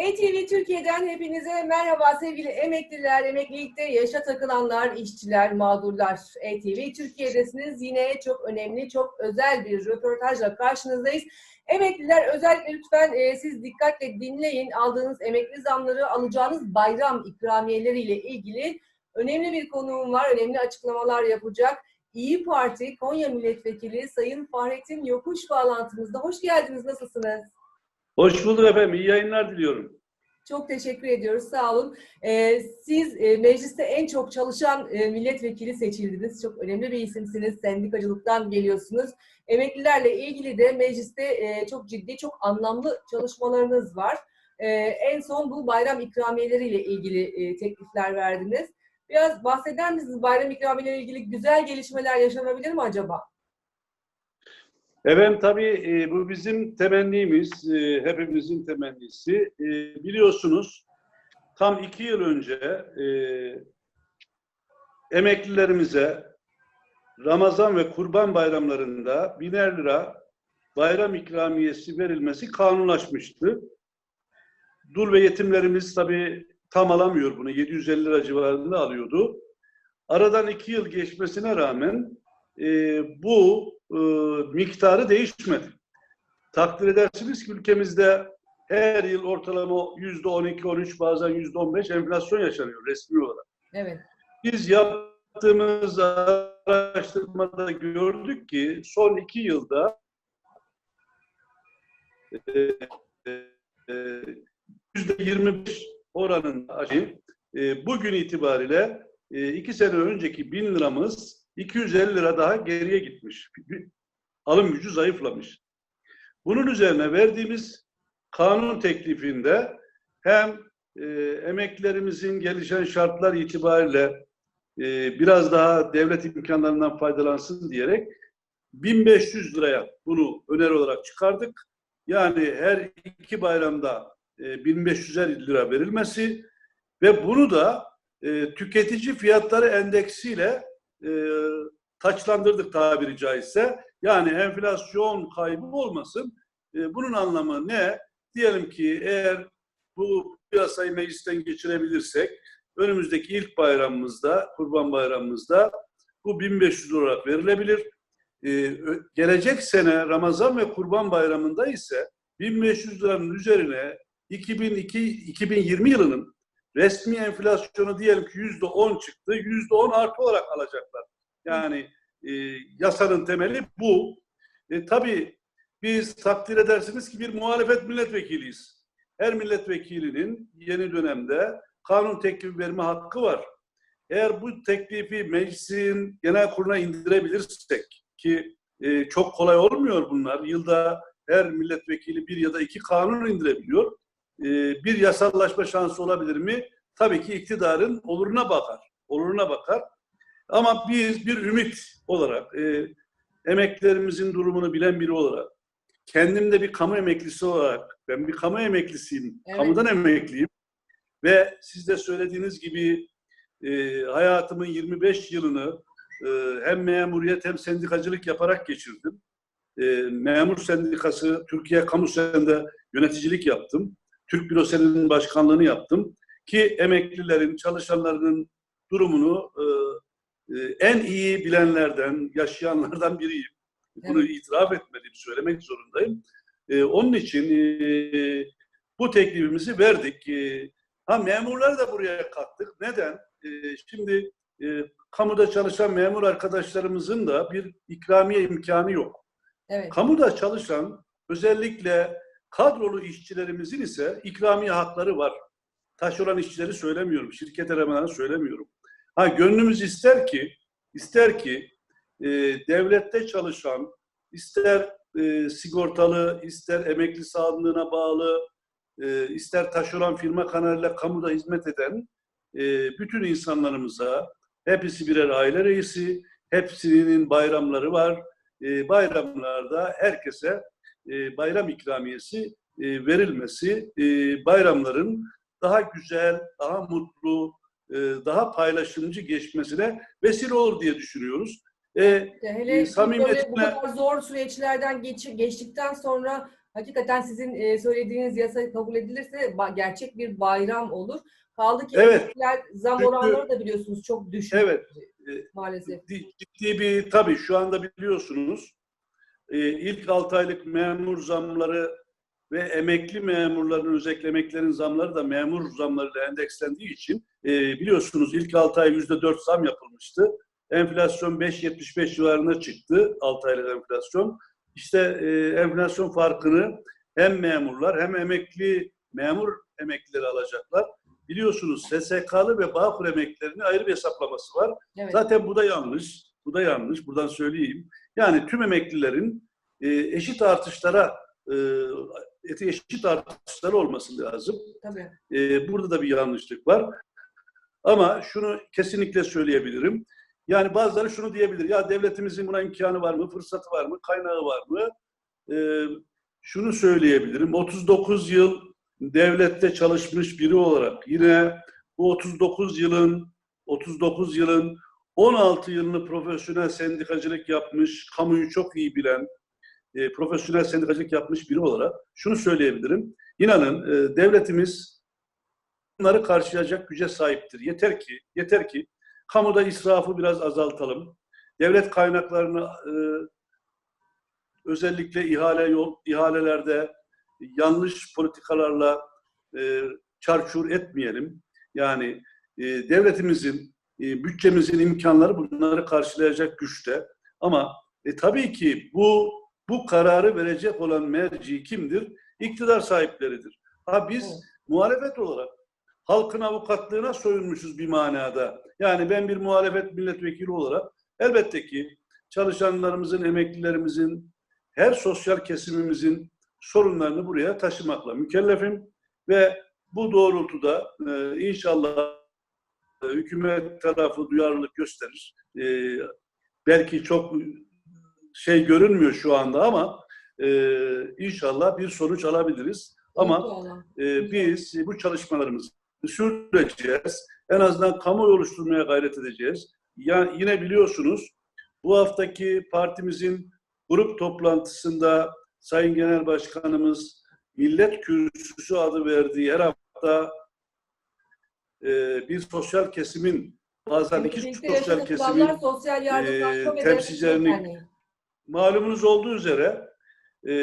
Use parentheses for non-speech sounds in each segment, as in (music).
ATV Türkiye'den hepinize merhaba sevgili emekliler, emeklilikte yaşa takılanlar, işçiler, mağdurlar. ATV Türkiye'desiniz. Yine çok önemli, çok özel bir röportajla karşınızdayız. Emekliler özellikle lütfen e, siz dikkatle dinleyin. Aldığınız emekli zamları, alacağınız bayram ikramiyeleriyle ilgili önemli bir konuğum var. Önemli açıklamalar yapacak. İyi Parti Konya Milletvekili Sayın Fahrettin Yokuş bağlantımızda. Hoş geldiniz. Nasılsınız? Hoş bulduk efendim. İyi yayınlar diliyorum. Çok teşekkür ediyoruz. Sağ olun. Ee, siz e, mecliste en çok çalışan e, milletvekili seçildiniz. Çok önemli bir isimsiniz. Sendikacılıktan geliyorsunuz. Emeklilerle ilgili de mecliste e, çok ciddi, çok anlamlı çalışmalarınız var. E, en son bu bayram ikramiyeleriyle ilgili e, teklifler verdiniz. Biraz bahseder misiniz bayram ikramiyeleriyle ilgili güzel gelişmeler yaşanabilir mi acaba? Efendim tabii e, bu bizim temennimiz, e, hepimizin temennisi. E, biliyorsunuz tam iki yıl önce emeklilerimize Ramazan ve Kurban bayramlarında biner lira bayram ikramiyesi verilmesi kanunlaşmıştı. Dul ve yetimlerimiz tabii tam alamıyor bunu. 750 lira civarında alıyordu. Aradan iki yıl geçmesine rağmen e, bu e, miktarı değişmedi. Takdir edersiniz ki ülkemizde her yıl ortalama yüzde 12-13 bazen yüzde 15 enflasyon yaşanıyor resmi olarak. Evet. Biz yaptığımız araştırmada gördük ki son iki yılda e, e, yüzde 25 oranında aşağı e, bugün itibariyle e, iki sene önceki bin liramız 250 lira daha geriye gitmiş. Alım gücü zayıflamış. Bunun üzerine verdiğimiz kanun teklifinde hem e, emeklilerimizin gelişen şartlar itibariyle e, biraz daha devlet imkanlarından faydalansın diyerek 1500 liraya bunu öneri olarak çıkardık. Yani her iki bayramda e, 1550 lira verilmesi ve bunu da e, tüketici fiyatları endeksiyle e, taçlandırdık tabiri caizse. Yani enflasyon kaybı olmasın. E, bunun anlamı ne? Diyelim ki eğer bu piyasayı meclisten geçirebilirsek önümüzdeki ilk bayramımızda, kurban bayramımızda bu 1500 olarak verilebilir. E, gelecek sene Ramazan ve kurban bayramında ise 1500 liranın üzerine 2002, 2020 yılının resmi enflasyonu diyelim ki yüzde on çıktı, yüzde on artı olarak alacaklar. Yani e, yasanın temeli bu. E, tabii biz takdir edersiniz ki bir muhalefet milletvekiliyiz. Her milletvekilinin yeni dönemde kanun teklifi verme hakkı var. Eğer bu teklifi meclisin genel kuruluna indirebilirsek ki e, çok kolay olmuyor bunlar. Yılda her milletvekili bir ya da iki kanun indirebiliyor. E, bir yasallaşma şansı olabilir mi? Tabii ki iktidarın oluruna bakar. Oluruna bakar. Ama biz bir ümit olarak, e, emeklerimizin durumunu bilen biri olarak, kendim de bir kamu emeklisi olarak, ben bir kamu emeklisiyim, Evet. kamudan emekliyim ve siz de söylediğiniz gibi e, hayatımın 25 yılını e, hem memuriyet hem sendikacılık yaparak geçirdim. E, memur sendikası, Türkiye Kamu Sendi'nde yöneticilik yaptım. Türk Büro Sendi'nin başkanlığını yaptım. Ki emeklilerin, çalışanların durumunu e, e, en iyi bilenlerden, yaşayanlardan biriyim. Bunu itiraf etmediğimi söylemek zorundayım. E, onun için e, bu teklifimizi verdik. E, ha memurları da buraya kattık. Neden? E, şimdi e, kamuda çalışan memur arkadaşlarımızın da bir ikramiye imkanı yok. Evet. Kamuda çalışan özellikle kadrolu işçilerimizin ise ikramiye hakları var. Taşeron işçileri söylemiyorum, şirket elemanlarını söylemiyorum. Ha gönlümüz ister ki, ister ki e, devlette çalışan, ister e, sigortalı, ister emekli sağlığına bağlı, e, ister taşeron firma kanalıyla kamuda hizmet eden e, bütün insanlarımıza hepsi birer aile reisi, hepsinin bayramları var. E, bayramlarda herkese e, bayram ikramiyesi e, verilmesi e, bayramların daha güzel, daha mutlu, e, daha paylaşımcı geçmesine vesile olur diye düşünüyoruz. E, Hele e, bu kadar zor süreçlerden geç, geçtikten sonra Hakikaten sizin e, söylediğiniz yasa kabul edilirse gerçek bir bayram olur. Kaldı ki Evet. zam Çünkü- oranları da biliyorsunuz çok düşük Evet. e, maalesef. ciddi, bir tabii şu anda biliyorsunuz ilk 6 aylık memur zamları ve emekli memurların özellikle emeklilerin zamları da memur zamlarıyla endekslendiği için e, biliyorsunuz ilk 6 ay %4 zam yapılmıştı. Enflasyon 5.75 civarına çıktı 6 aylık enflasyon. İşte e, enflasyon farkını hem memurlar hem emekli memur emeklileri alacaklar. Biliyorsunuz SSK'lı ve Bağkur emeklilerinin ayrı bir hesaplaması var. Evet. Zaten bu da yanlış. Bu da yanlış. Buradan söyleyeyim. Yani tüm emeklilerin e, eşit artışlara e, eşit artışları olması lazım. Tabii. E, burada da bir yanlışlık var. Ama şunu kesinlikle söyleyebilirim. Yani bazıları şunu diyebilir. Ya devletimizin buna imkanı var mı? Fırsatı var mı? Kaynağı var mı? E, şunu söyleyebilirim. 39 yıl devlette çalışmış biri olarak yine bu 39 yılın 39 yılın 16 yılını profesyonel sendikacılık yapmış, kamuyu çok iyi bilen, e, profesyonel sendikacılık yapmış biri olarak şunu söyleyebilirim. İnanın e, devletimiz bunları karşılayacak güce sahiptir. Yeter ki, yeter ki kamuda israfı biraz azaltalım. Devlet kaynaklarını e, özellikle ihale yol ihalelerde yanlış politikalarla e, çarçur etmeyelim. Yani e, devletimizin, e, bütçemizin imkanları bunları karşılayacak güçte. Ama e, tabii ki bu bu kararı verecek olan merci kimdir? İktidar sahipleridir. Ha biz Evet. muhalefet olarak halkın avukatlığına soyunmuşuz bir manada. Yani ben bir muhalefet milletvekili olarak elbette ki çalışanlarımızın, emeklilerimizin, her sosyal kesimimizin sorunlarını buraya taşımakla mükellefim ve bu doğrultuda e, inşallah hükümet tarafı duyarlılık gösterir. E, belki çok şey görünmüyor şu anda ama e, inşallah bir sonuç alabiliriz. Ama e, biz bu çalışmalarımızı sürdüreceğiz. En azından kamuoyu oluşturmaya gayret edeceğiz. Ya, yine biliyorsunuz bu haftaki partimizin grup toplantısında Sayın Genel Başkanımız Millet Kürsüsü adı verdiği her hafta e, bir sosyal kesimin bazen iki sosyal kesimin sosyal e, temsilcilerini- derneği. malumunuz olduğu üzere e,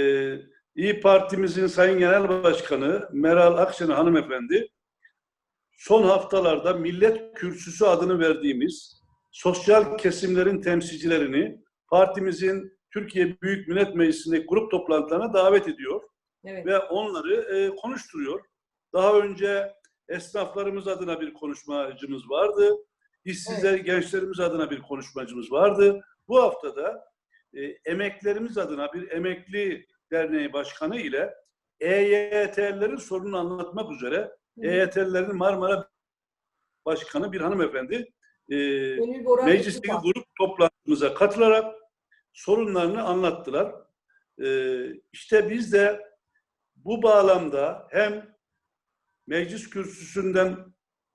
İyi Partimizin Sayın Genel Başkanı Meral Akşener hanımefendi son haftalarda Millet Kürsüsü adını verdiğimiz sosyal kesimlerin temsilcilerini partimizin Türkiye Büyük Millet Meclisi'ndeki grup toplantılarına davet ediyor Evet. ve onları e, konuşturuyor. Daha önce esnaflarımız adına bir konuşmacımız vardı. İşsizler, gençlerimiz adına bir konuşmacımız vardı. Bu haftada e, emeklerimiz adına bir emekli derneği başkanı ile EYT'lerin sorununu anlatmak üzere EYT'lerin Marmara Başkanı bir hanımefendi e, meclisteki grup toplantımıza katılarak sorunlarını anlattılar. Ee, işte biz de bu bağlamda hem meclis kürsüsünden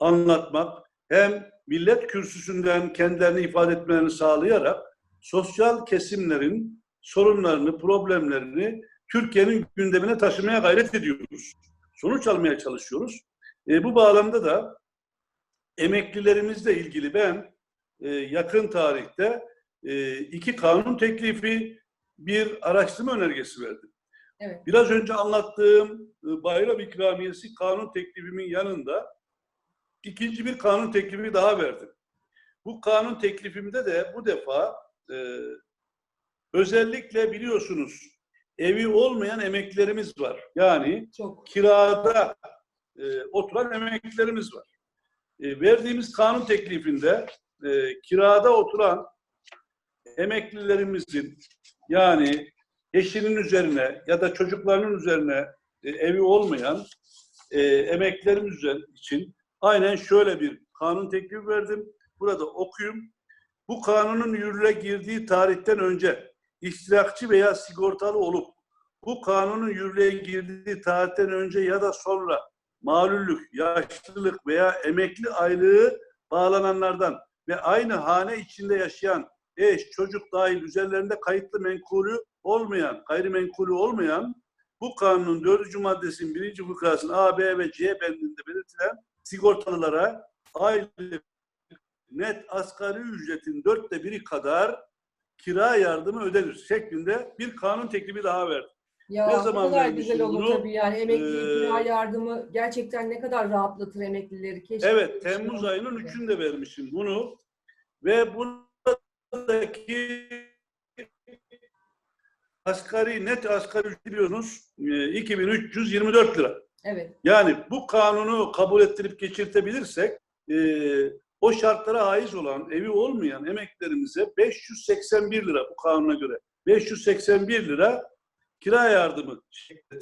anlatmak hem millet kürsüsünden kendilerini ifade etmelerini sağlayarak sosyal kesimlerin sorunlarını, problemlerini Türkiye'nin gündemine taşımaya gayret ediyoruz. Sonuç almaya çalışıyoruz. E, bu bağlamda da emeklilerimizle ilgili ben e, yakın tarihte e, iki kanun teklifi, bir araştırma önergesi verdim. Evet. Biraz önce anlattığım e, bayram ikramiyesi kanun teklifimin yanında ikinci bir kanun teklifi daha verdim. Bu kanun teklifimde de bu defa e, özellikle biliyorsunuz evi olmayan emeklilerimiz var. Yani Çok. kirada e, oturan emeklilerimiz var. E, verdiğimiz kanun teklifinde e, kirada oturan emeklilerimizin yani eşinin üzerine ya da çocuklarının üzerine e, evi olmayan e, emeklilerimiz üzer- için aynen şöyle bir kanun teklifi verdim. Burada okuyayım. Bu kanunun yürürlüğe girdiği tarihten önce iştirakçı veya sigortalı olup bu kanunun yürürlüğe girdiği tarihten önce ya da sonra malüllük, yaşlılık veya emekli aylığı bağlananlardan ve aynı hane içinde yaşayan eş, çocuk dahil üzerlerinde kayıtlı menkulü olmayan, gayrimenkulü olmayan bu kanunun dördüncü maddesinin birinci fıkrasının A, B ve C bendinde belirtilen sigortalılara aylık net asgari ücretin dörtte biri kadar kira yardımı ödenir şeklinde bir kanun teklifi daha verdi. Ya Ne zaman kadar güzel olur bunu? tabii yani emekli Ee, kira yardımı gerçekten ne kadar rahatlatır emeklileri. Keşke Evet, şey Temmuz olsa. ayının üçünde vermişim bunu. Ve buradaki asgari, net asgari ücret biliyorsunuz e, 2324 lira. Evet. Yani bu kanunu kabul ettirip geçirtebilirsek e, o şartlara haiz olan, evi olmayan emeklerimize 581 lira bu kanuna göre. 581 lira kira yardımı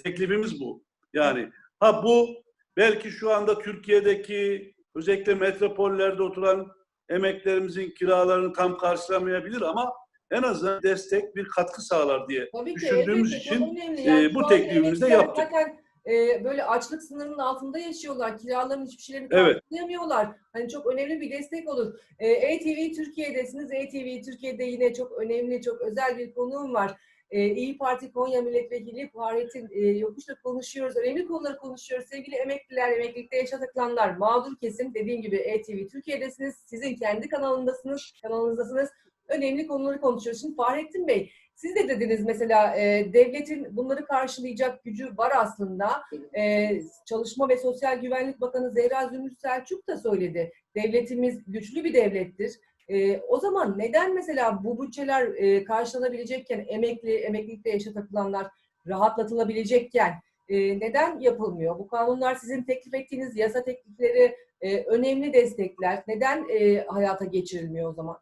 teklifimiz bu. Yani ha bu belki şu anda Türkiye'deki özellikle metropollerde oturan emeklerimizin kiralarını tam karşılamayabilir ama en azından destek bir katkı sağlar diye Tabii ki düşündüğümüz elbette, için e, Yani bu şu anda teklifimizi de yaptık. Zaten e, böyle açlık sınırının altında yaşıyorlar. Kiraların hiçbir şeylerini Evet. karşılayamıyorlar. Hani çok önemli bir destek olur. E, ATV Türkiye'desiniz. ATV Türkiye'de yine çok önemli, çok özel bir konuğum var. E, İyi Parti Konya Milletvekili Fahrettin e, Yokuş'la konuşuyoruz. Önemli konuları konuşuyoruz. Sevgili emekliler, emeklilikte yaşadıklanlar, mağdur kesim. Dediğim gibi ATV Türkiye'desiniz. Sizin kendi kanalındasınız, kanalınızdasınız. Önemli konuları konuşuyoruz. Şimdi Fahrettin Bey, siz de dediniz mesela e, devletin bunları karşılayacak gücü var aslında. E, Çalışma ve Sosyal Güvenlik Bakanı Zehra Zümrüt Selçuk da söyledi. Devletimiz güçlü bir devlettir. E, o zaman neden mesela bu bütçeler e, karşılanabilecekken emekli, emeklilikte yaşa takılanlar rahatlatılabilecekken e, neden yapılmıyor? Bu kanunlar sizin teklif ettiğiniz yasa teklifleri e, önemli destekler. Neden e, hayata geçirilmiyor o zaman?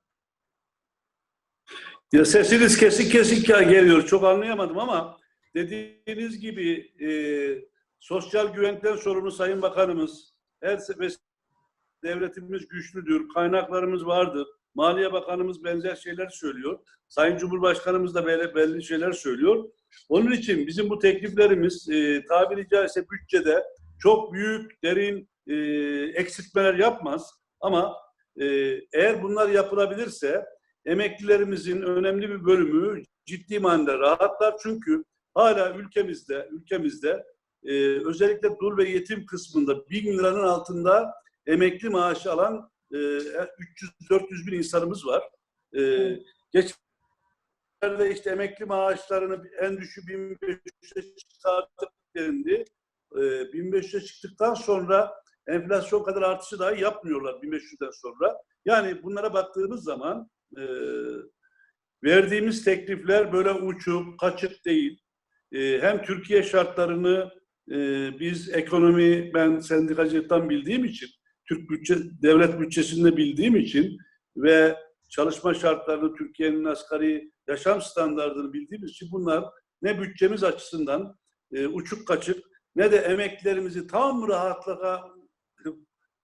Ya sesiniz kesik kesik ya geliyor. Çok anlayamadım ama dediğiniz gibi e, sosyal güvenkten sorumlu Sayın Bakanımız her sefer devletimiz güçlüdür, kaynaklarımız vardır. Maliye Bakanımız benzer şeyler söylüyor. Sayın Cumhurbaşkanımız da böyle belli şeyler söylüyor. Onun için bizim bu tekliflerimiz e, tabiri caizse bütçede çok büyük, derin e, eksiltmeler yapmaz. Ama e, eğer bunlar yapılabilirse emeklilerimizin önemli bir bölümü ciddi manada rahatlar. Çünkü hala ülkemizde ülkemizde e, özellikle dul ve yetim kısmında bin liranın altında emekli maaşı alan e, 300-400 bin insanımız var. E, geçenlerde işte emekli maaşlarını en düşük 1500'e çıkartıp derindi. E, 1500'e çıktıktan sonra enflasyon kadar artışı dahi yapmıyorlar 1500'den sonra. Yani bunlara baktığımız zaman e, verdiğimiz teklifler böyle uçuk, kaçık değil. E, hem Türkiye şartlarını e, biz ekonomi, ben sendikacılıktan bildiğim için, Türk bütçe, devlet bütçesinde bildiğim için ve çalışma şartlarını, Türkiye'nin asgari yaşam standartını bildiğimiz için bunlar ne bütçemiz açısından e, uçuk kaçık ne de emeklerimizi tam rahatlığa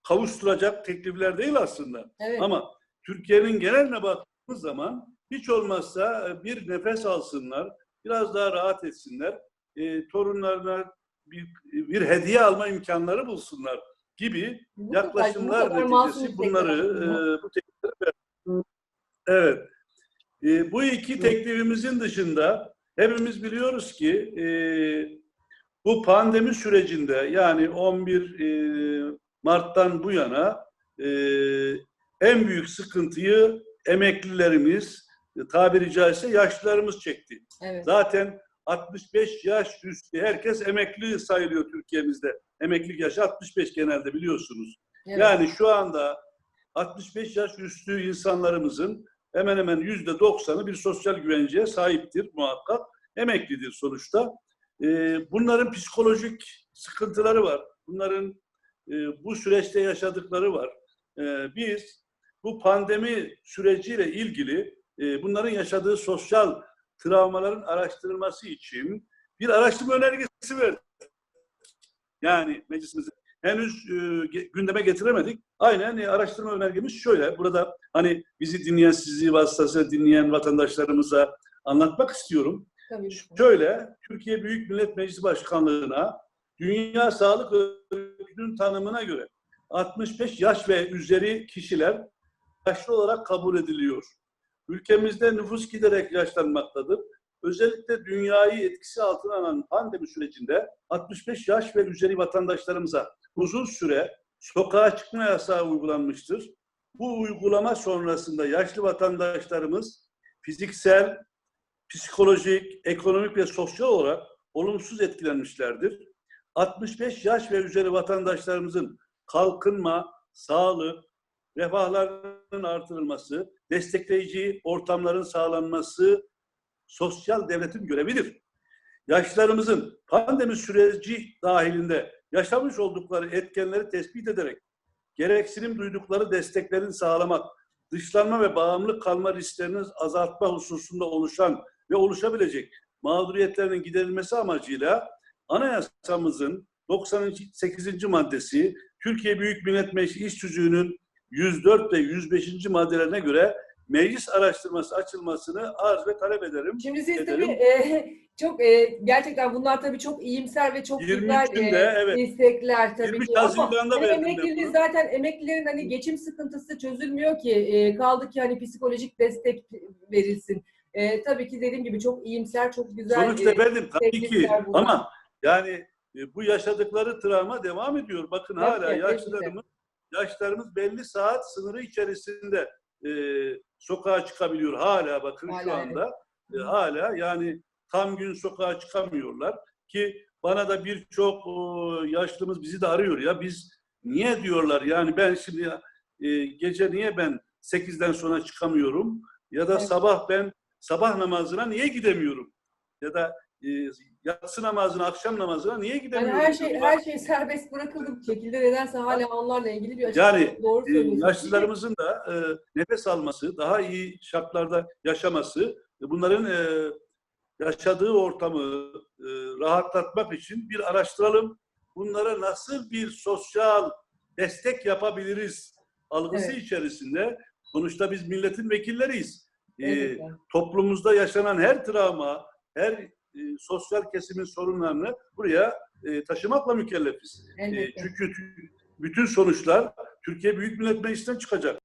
kavuşturacak teklifler değil aslında. Evet. Ama Türkiye'nin geneline baktığımız zaman hiç olmazsa e, bir nefes alsınlar, biraz daha rahat etsinler, e, torunlarına bir, bir hediye alma imkanları bulsunlar gibi Bu yaklaşımlar neticesi bunları e, bu teklifleri Evet. E, bu iki teklifimizin dışında hepimiz biliyoruz ki e, bu pandemi sürecinde yani 11 e, Mart'tan bu yana e, en büyük sıkıntıyı emeklilerimiz, tabiri caizse yaşlılarımız çekti. Evet. Zaten 65 yaş üstü herkes emekli sayılıyor Türkiye'mizde. Emeklilik yaşı 65 genelde biliyorsunuz. evet. Yani şu anda 65 yaş üstü insanlarımızın hemen hemen yüzde 90'ı bir sosyal güvenceye sahiptir muhakkak. Emeklidir sonuçta. Ee, bunların psikolojik sıkıntıları var. Bunların e, bu süreçte yaşadıkları var. Ee, biz bu pandemi süreciyle ilgili e, bunların yaşadığı sosyal travmaların araştırılması için bir araştırma önergesi verdik. Yani meclisimize henüz e, gündeme getiremedik. Aynen e, araştırma önergemiz şöyle. Burada hani bizi dinleyen, sizi vasıtasıyla dinleyen vatandaşlarımıza anlatmak istiyorum. Tabii. Şöyle, Türkiye Büyük Millet Meclisi Başkanlığı'na Dünya Sağlık Örgütü'nün tanımına göre 65 yaş ve üzeri kişiler yaşlı olarak kabul ediliyor. Ülkemizde nüfus giderek yaşlanmaktadır. özellikle dünyayı etkisi altına alan pandemi sürecinde 65 yaş ve üzeri vatandaşlarımıza uzun süre sokağa çıkma yasağı uygulanmıştır. Bu uygulama sonrasında yaşlı vatandaşlarımız fiziksel, psikolojik, ekonomik ve sosyal olarak olumsuz etkilenmişlerdir. 65 yaş ve üzeri vatandaşlarımızın kalkınma, sağlık, refahlarının artırılması, destekleyici ortamların sağlanması sosyal devletin görevidir. Yaşlarımızın pandemi süreci dahilinde yaşamış oldukları etkenleri tespit ederek gereksinim duydukları desteklerin sağlamak, dışlanma ve bağımlı kalma risklerini azaltma hususunda oluşan ve oluşabilecek mağduriyetlerinin giderilmesi amacıyla anayasamızın 98. maddesi Türkiye Büyük Millet Meclisi İş Tüzüğü'nün 104 ve 105. maddelerine göre meclis araştırması açılmasını arz ve talep ederim. Şimdi siz Edelim. tabii e, (laughs) çok e, gerçekten bunlar tabii çok iyimser ve çok 23 güzel günde, e, evet. istekler tabii 23 ki. Ama Haziran'da bunu. zaten emeklilerin hani geçim sıkıntısı çözülmüyor ki. E, kaldı ki hani psikolojik destek verilsin. E, tabii ki dediğim gibi çok iyimser, çok güzel. Sonuçta e, efendim tabii ki bunlar. ama yani e, bu yaşadıkları travma devam ediyor. Bakın Tabii, hala ki. Yaşlarımız belli saat sınırı içerisinde e, sokağa çıkabiliyor. Hala bakın şu Hala, anda e, hala yani tam gün sokağa çıkamıyorlar ki bana da birçok yaşlımız bizi de arıyor ya biz niye diyorlar yani ben şimdi ya, e, gece niye ben 8'den sonra çıkamıyorum ya da Evet. sabah ben sabah namazına niye gidemiyorum ya da e, yatsı namazına akşam namazına niye Yani gidemiyorum? her şey her şey serbest bırakıldı bir şekilde nedense hala onlarla ilgili bir Yani, açıklama doğru Ee, söylüyorsunuz. yaşlılarımızın da e, nefes alması, daha iyi şartlarda yaşaması, e, bunların e, yaşadığı ortamı e, rahatlatmak için bir araştıralım. Bunlara nasıl bir sosyal destek yapabiliriz algısı Evet. içerisinde. Sonuçta biz milletin vekilleriyiz. E, Evet, yani. toplumumuzda yaşanan her travma, her e, sosyal kesimin sorunlarını buraya e, taşımakla mükellefiz. E, çünkü tü- bütün sonuçlar Türkiye Büyük Millet Meclisi'nden çıkacak.